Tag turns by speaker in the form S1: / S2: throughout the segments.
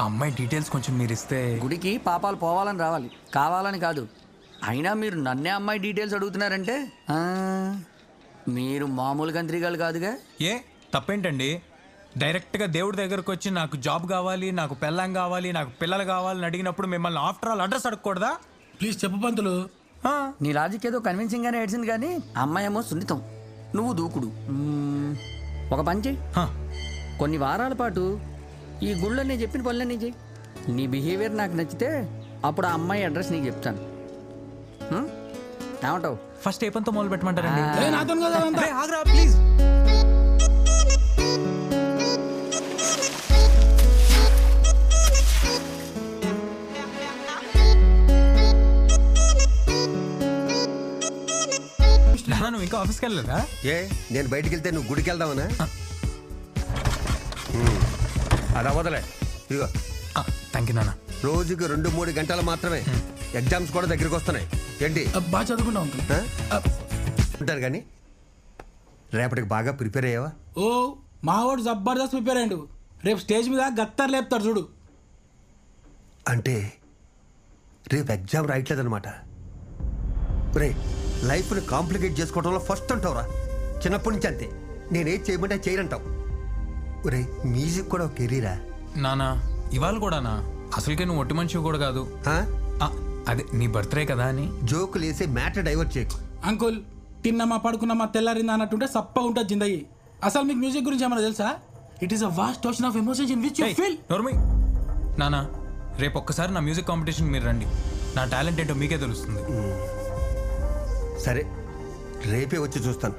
S1: ఆ అమ్మాయి డీటెయిల్స్ కొంచెం మీరు ఇస్తే
S2: గుడికి పాపాలు పోవాలని రావాలి. కావాలని కాదు. అయినా మీరు నన్నే అమ్మాయి డీటెయిల్స్ అడుగుతున్నారంటే? ఆ, మీరు మామూలు గంత్రిగాలు కాదుగా?
S1: ఏ తప్పేంటండి? డైరెక్ట్గా దేవుడి దగ్గరకు వచ్చి నాకు జాబ్ కావాలి నాకు పెళ్ళం కావాలి నాకు పిల్లలు కావాలని అడిగినప్పుడు మిమ్మల్ని ఆఫ్టర్ ఆల్ అడ్రస్ అడగకూడదా?
S3: ప్లీజ్ చెప్పు పంతులు.
S1: ఆ,
S2: నీ లాజిక్ ఏదో కన్విన్సింగ్ గానే ఏడ్చింది కానీ అమ్మాయి ఏమో సున్నితం. నువ్వు దూకుడు. మ్మ్, ఒక పని చెయ్యి
S1: హ,
S2: కొన్ని వారాల పాటు ఈ గుళ్ళో నేను చెప్పిన పనులన్నీ చెయ్యి. నీ బిహేవియర్ నాకు నచ్చితే అప్పుడు ఆ అమ్మాయి అడ్రస్ నీకు చెప్తాను. హ్మ్? ఏమంటావు?
S1: ఫస్ట్ ఏ పనితో మొదలు పెట్టమంటారండి.
S3: ఏ నాతో కదా అదంతా.
S1: అరే, ఆగ్రా ప్లీజ్. నాన్న, నువ్వు ఇంకా ఆఫీస్కి వెళ్ళలేదా?
S4: ఏ నేను బయటికి వెళ్తే నువ్వు గుడికి వెళ్దామనా. అది అవ్వదులే ఇదిగో.
S1: థ్యాంక్ యూ నాన్న.
S4: రోజుకి రెండు మూడు గంటలు మాత్రమే ఎగ్జామ్స్ కూడా దగ్గరికి వస్తున్నాయి. ఏంటి?
S3: బాగా అంకుల్?
S4: ఆ, ఉంటారు కానీ రేపటికి బాగా ప్రిపేర్ అయ్యావా?
S3: ఓ మావాడు జబర్దస్త్ ప్రిపేర్ అయ్యండు. రేపు స్టేజ్ మీద గత్తర్ లేపుతాడు చూడు.
S4: అంటే రేపు ఎగ్జామ్ రాయట్లేదనమాట రే లైఫ్ని కాంప్లికేట్ చేసుకోవడంలో ఫస్ట్ అంటావురా. చిన్నప్పటి నుంచి అంతే. నేనేం చేయమంటే చేయనంటావు. రే మ్యూజిక్ కూడా ఒక కెరీరా?
S1: నానా ఇవాళ కూడానా? అసలుకే నువ్వు ఒట్టి మనిషి కూడా కాదు.
S4: ఆ?
S1: ఆ, అదే నీ బర్త్డే కదా అని.
S4: జోకులు వేసి మ్యాటర్ డైవర్ట్ చేయకు.
S3: అంకుల్ తిన్నమా పడుకున్నామా తెల్లారిందా అన్నట్టుంటే సప్ప ఉంటుంది జిందగీ. అసలు మీకు మ్యూజిక్ గురించి ఏమైనా తెలుసా? It is a vast ocean of emotions in which you feel
S1: నోర్మి. నానా రేపు ఒక్కసారి నా మ్యూజిక్ కాంపిటీషన్ మీరు రండి. నా టాలెంట్ ఏంటో మీకే తెలుస్తుంది.
S4: సరే రేపే వచ్చి చూస్తాను.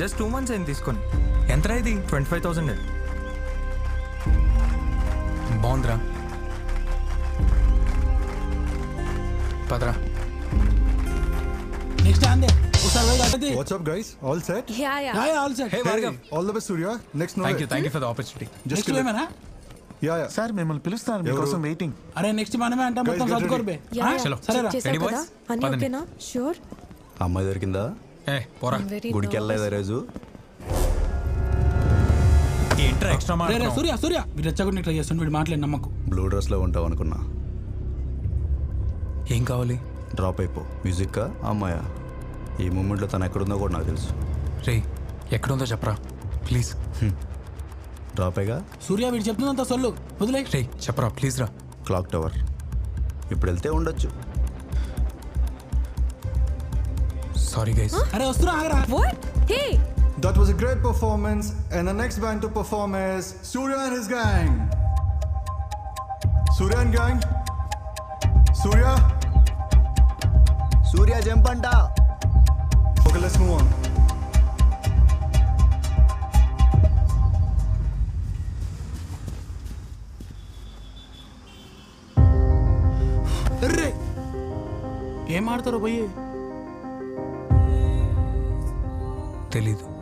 S5: జస్ట్ టూ మంత్స్ అయింది తీసుకొని
S1: ఎంతరా ఇది
S5: ట్వంటీ ఫైవ్ థౌసండ్
S1: బాగుందిరా పదరా
S3: నెక్స్ట్ అందే
S6: What's up, guys? All set?
S7: Yeah, yeah.
S3: All set
S1: hey Bhargav
S6: All the best, Surya. Next, way.
S1: You thank you for the opportunity
S6: Just
S3: next
S6: kidding.
S3: ఏమైనా
S6: Yeah, yeah.
S8: Sir మిమ్మల్ని పిలుస్తున్నారు మీకోసం waiting
S3: అరే next మనమే అంటాం
S6: Guys,
S3: మొత్తం
S6: get
S3: చదువుకోరు బే
S7: Yeah, yeah.
S1: చలో.
S3: సరేరా
S7: కదా? అన్నీ
S1: పదండి.
S7: ఓకేనా షూర్
S8: అమ్మాయి దొరికిందా
S1: ఏ పోరా.
S8: గుడికి వెళ్ళలేదా రోజు
S1: ఏంట్రా ఎక్స్ట్రా
S3: రే రే
S1: మాట
S3: సూర్య సూర్య. వీడు రెచ్చగొట్టి ట్రై చేస్తుండే వీడు మాట్లాడి నమ్మకు.
S8: బ్లూ డ్రెస్లో ఉంటావు అనుకున్నా.
S1: ఏం కావాలి?
S8: డ్రాప్ అయిపో. మ్యూజిక్ అమ్మాయా? ఈ మూమెంట్లో తను ఎక్కడుందో కూడా నాకు తెలుసు.
S1: రే ఎక్కడుందో చెప్పరా. ప్లీజ్.
S8: డ్రాప్ అయ్యగా
S3: సూర్య వీడు చెప్తుందంత సొల్లు. వదిలే.
S1: రే చెప్పరా ప్లీజ్ రా.
S8: Clock tower. ఇప్పుడు వెళ్తే ఉండొచ్చు.
S1: సారీ గైస్
S3: అరే వస్తున్నా ఆగరా
S7: what hey
S6: That was a great performance. And the next band to perform is Surya and his gang. Surya and gang. Surya.
S8: Surya jump అంట
S6: Okay, let's move on.
S3: రే ఏం ఆడతారో పోయి
S1: తెలీదు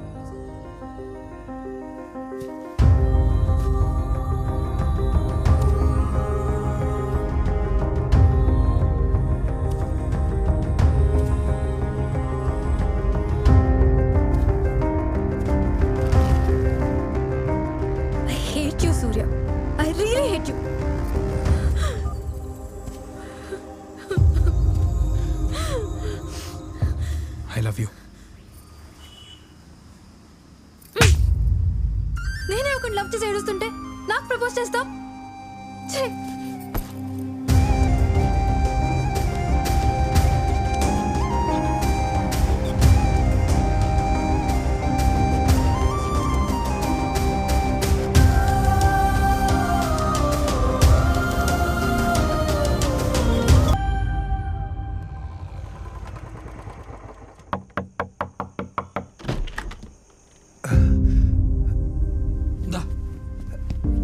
S3: దా.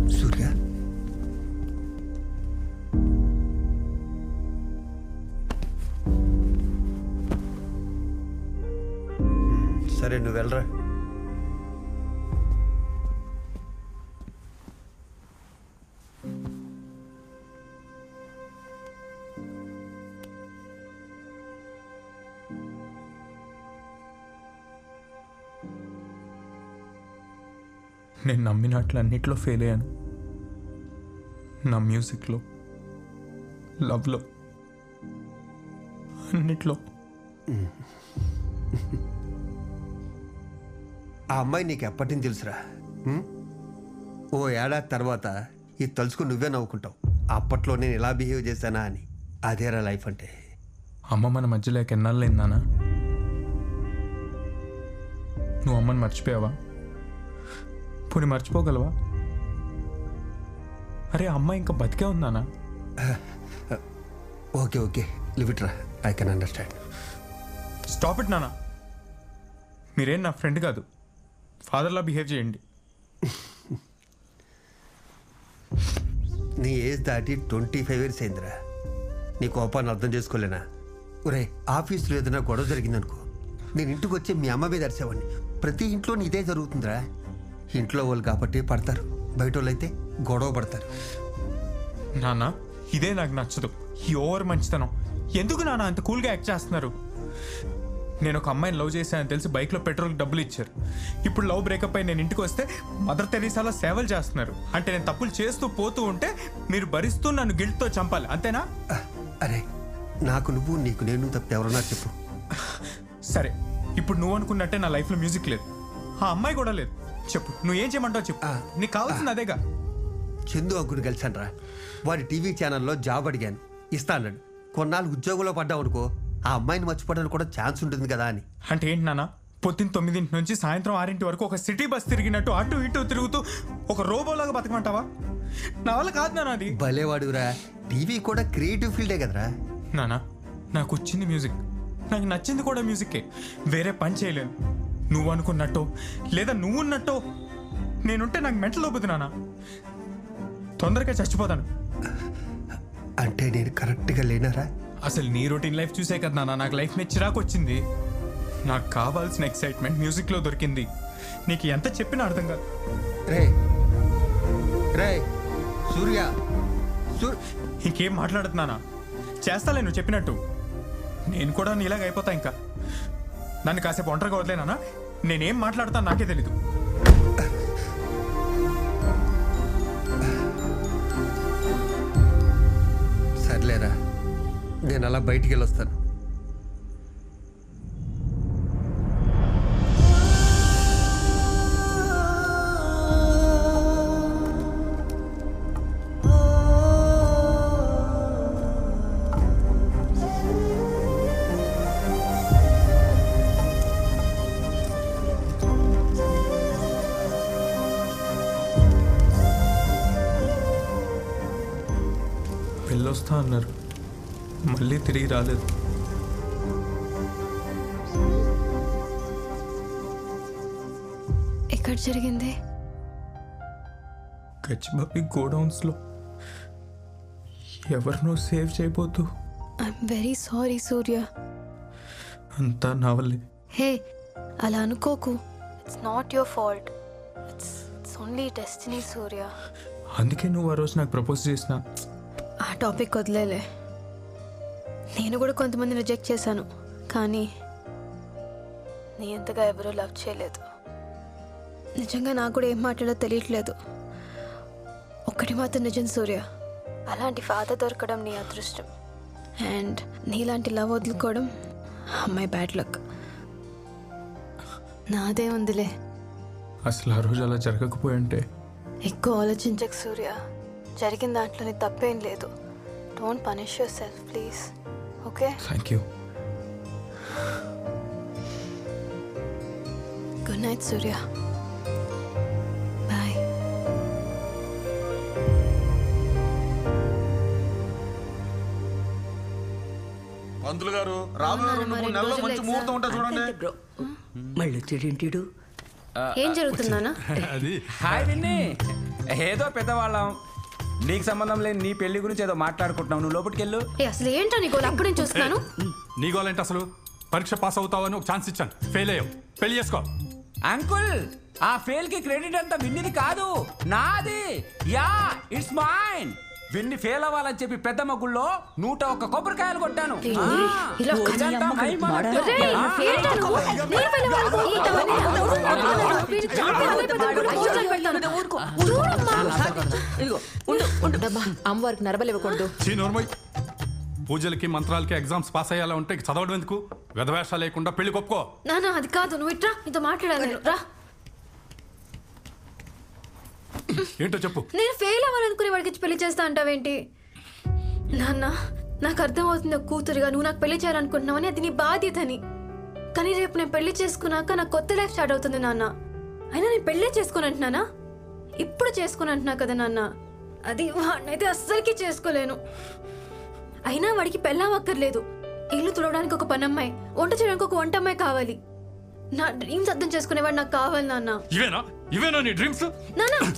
S4: సూర్య. సరే నువ్వు వెళ్ళరా.
S1: నేను నమ్మినట్లు అన్నిట్లో ఫెయిల్ అయ్యాను. నా మ్యూజిక్లో లవ్లో అన్నిట్లో.
S4: ఆ అమ్మాయి నీకు ఎప్పటి నుంచి తెలుసురా? ఉం? ఓ ఏడాది తర్వాత ఇది తలుచుకుని నువ్వే నవ్వుకుంటావు. అప్పట్లో నేను ఎలా బిహేవ్ చేశానా అని. అదేరా లైఫ్ అంటే.
S1: అమ్మ మన మధ్యలో ఎన్నాళ్ళైంది నాన్న? నువ్వు అమ్మని మర్చిపోయావా? పోనీ మర్చిపోగలవా? అరే అమ్మ ఇంకా బతికే ఉందానా
S4: ఓకే ఓకే. లివ్ ఇట్ రా. I can understand
S1: stop it నానా మీరేం నా ఫ్రెండ్ కాదు. ఫాదర్లా బిహేవ్ చేయండి.
S4: నీ ఏజ్ దాటి ట్వంటీ ఫైవ్ ఇయర్స్ అయిందిరా. నీ కోపాన్ని అర్థం చేసుకోలేనా? ఒరే ఆఫీస్లో ఏదైనా గొడవ జరిగిందనుకో నేను ఇంటికి వచ్చి మీ అమ్మ మీద అరిసేవాడిని ప్రతి ఇంట్లో ఇదే జరుగుతుందిరా. ఇంట్లో వాళ్ళు కాబట్టి పడతారు. బయట వాళ్ళు అయితే గొడవ పడతారు.
S1: నాన్న ఇదే నాకు నచ్చదు. ఈ ఓవర్ మంచితనం. ఎందుకు నాన్న అంత కూల్గా యాక్ట్ చేస్తున్నారు? నేను ఒక అమ్మాయిని లవ్ చేశానని తెలిసి బైక్లో పెట్రోల్ డబ్బులు ఇచ్చారు. ఇప్పుడు లవ్ బ్రేకప్ అయి నేను ఇంటికి వస్తే మదర్ తెరీసాలో సేవలు చేస్తున్నారు. అంటే నేను తప్పులు చేస్తూ పోతూ ఉంటే మీరు భరిస్తూ నన్ను గిల్ట్తో చంపాలి. అంతేనా?
S4: అరే నాకు నువ్వు నీకు నేను తప్ప ఎవరన్నా చెప్పు.
S1: సరే ఇప్పుడు నువ్వు అనుకున్నట్టే నా లైఫ్లో మ్యూజిక్ లేదు. ఆ అమ్మాయి కూడా లేదు. చెప్పు. నువ్వు ఏం చేయమంటావు చెప్పు. నీకు కావాల్సింది అదేగా.
S4: చందు అంకుని కలిసానరా వాడి టీవీ ఛానల్లో జాబ్ అడిగాను. ఇస్తా అన్నాడు. కొన్నాళ్ళు ఉద్యోగంలో పడ్డావు అనుకో ఆ అమ్మాయిని మర్చిపోవడానికి కూడా ఛాన్స్ ఉంటుంది కదా అని.
S1: అంటే ఏంటి నాన్న? పొద్దున్న తొమ్మిదింటి నుంచి సాయంత్రం ఆరింటి వరకు ఒక సిటీ బస్ తిరిగినట్టు అటు ఇటు తిరుగుతూ ఒక రోబోలాగా బతకమంటావా? నా వల్ల కాదు నాన్న అది.
S4: భలేవాడురా టీవీ కూడా క్రియేటివ్ ఫీల్డే కదరా.
S1: నానా నాకు వచ్చింది మ్యూజిక్. నాకు నచ్చింది కూడా మ్యూజిక్కే. వేరే పని చేయలేను. నువ్వు అనుకున్నట్టు లేదా నువ్వు ఉన్నట్టు నేనుంటే నాకు మెంటల్ అవుతుంది నాన్న తొందరగా చచ్చిపోతాను.
S4: అంటే నేను కరెక్ట్గా లేనారా?
S1: అసలు నీ రొటీన్ లైఫ్ చూసే కదా నాన్న నాకు లైఫ్ మీద చిరాకు వచ్చింది. నాకు కావాల్సిన ఎక్సైట్మెంట్ మ్యూజిక్లో దొరికింది. నీకు ఎంత చెప్పినా అర్థం కాదు.
S4: రే రే సూర్య సూర్
S1: ఇంకేం మాట్లాడుతున్నానా చేస్తాలే నువ్వు చెప్పినట్టు. నేను కూడా నీలాగా అయిపోతా ఇంకా. నన్ను కాసేపు ఒంటరిగా వదిలేనా నేనేం మాట్లాడతాను నాకే తెలీదు.
S4: సర్లేరా నేను అలా బయటికి వెళ్ళొస్తాను
S1: వెళ్ళొస్తా అన్నారు. మళ్ళీ తిరిగి రాలేదు.
S7: ఎక్కడ జరిగింది?
S1: గచ్చిబాబి గోడౌన్స్లో. ఎవరినో సేవ్ చేయబోతూ.
S7: I'm very sorry Surya.
S1: అంతా నా వల్లే.
S7: హే అలా అనుకోకు. It's not your fault. It's only destiny Surya.
S1: అందుకే నువ్వు ఆ రోజు నాకు ప్రపోజ్ చేసిన.
S7: టాపిక్ వదిలేలే. నేను కూడా కొంతమంది రిజెక్ట్ చేశాను కానీ నీ ఎంతగా ఎవరూ లవ్ చేయలేదు. నిజంగా నాకు కూడా ఏం మాట్లాడో తెలియట్లేదు. ఒక్కటి మాత్రం నిజం సూర్య అలాంటి ఫాదర్ దొరకడం నీ అదృష్టం. అండ్ నీలాంటి లవ్ వదులుకోవడం అమ్మాయి బ్యాడ్ లక్ నాదే ఉందిలే.
S1: అసలు ఆ రోజు అలా జరగకపోయింటే?
S7: ఎక్కువ ఆలోచించకు సూర్య. జరిగిన దాంట్లోని తప్పేం లేదు. Don't punish yourself please okay
S1: thank you
S7: good night Surya bye
S9: పంతులు గారు రాబోయే రెండు మూడు నెలల్లో మంచి ముహూర్తం ఉంటా చూడండి.
S2: మళ్ళీ వచ్చాడేంటిడు
S7: ఏం జరుగుతున్నానా
S10: హాయ్ విన్ని ఏదో పెద్దవాళ్ళం. నీకు సంబంధం లేని నీ పెళ్ళి గురించి ఏదో మాట్లాడుకుంటున్నావు. నువ్వు లోపలికి వెళ్ళు
S7: ఏ అసలు ఏంటో నీ గోల్? అప్పుడు నేను చూస్తున్నాను
S11: నీ గోలేంటి అసలు? పరీక్ష పాస్ అవుతావని ఒక ఛాన్స్ ఇచ్చాను. ఫెయిల్ అయ్యావు. పెళ్ళి చేసుకో.
S10: అంకుల్ ఆ ఫెయిల్కి క్రెడిట్ అంతా విన్నిది కాదు. నాది. Yeah it's mine. Vinni fail అవ్వాలని చెప్పి పెద్ద మగుల్లో నూట ఒక్క కొబ్బరికాయలు కొట్టాను
S7: ఇలా. వీడు పెడతాను చూడమ్మా.
S12: ఇదిగో ఉండు అమ్మవారికి నరబలి ఇవ్వకూడదు
S11: చీ నోర్మోయ్ పూజలకి మంత్రాలకి ఎగ్జామ్స్ పాస్ అయ్యేలా ఉంటే చదవడం ఎందుకు వెధవేష లేకుండా పెళ్ళి కొప్పుకో
S7: నాన్న అది కాదు నువ్వు ఇట్రా నీతో మాట్లాడాలి. రా
S11: ఏంటో చెప్పు.
S7: నేను ఫెయిల్ అవ్వాలనుకునే వాడికి పెళ్ళి చేస్తా అంటావేంటి? నాన్న నాకు అర్థమవుతుంది కూతురుగా. నువ్వు నాకు పెళ్ళి చేయాలనుకుంటున్నావని అది నీ బాధ్యతని. కానీ రేపు నేను పెళ్ళి చేసుకున్నాక నాకు కొత్త లైఫ్ స్టార్ట్ అవుతుంది నాన్న. అయినా నేను పెళ్ళే చేసుకుని అంటున్నానా? ఇప్పుడు చేసుకుని అంటున్నా కదా నాన్న. అది వాడినైతే అస్సలకి చేసుకోలేను. అయినా వాడికి పెళ్ళావక్కర్లేదు. ఇల్లు తుడవడానికి ఒక పనమ్మాయి వంట చేయడానికి ఒక వంట అమ్మాయి కావాలి. నా డ్రీమ్స్ అర్థం చేసుకునేవాడు నాకు కావాలి నాన్న.
S11: ఇవేనా? ఇవేనా నీ డ్రీమ్స్?
S7: నాన్న.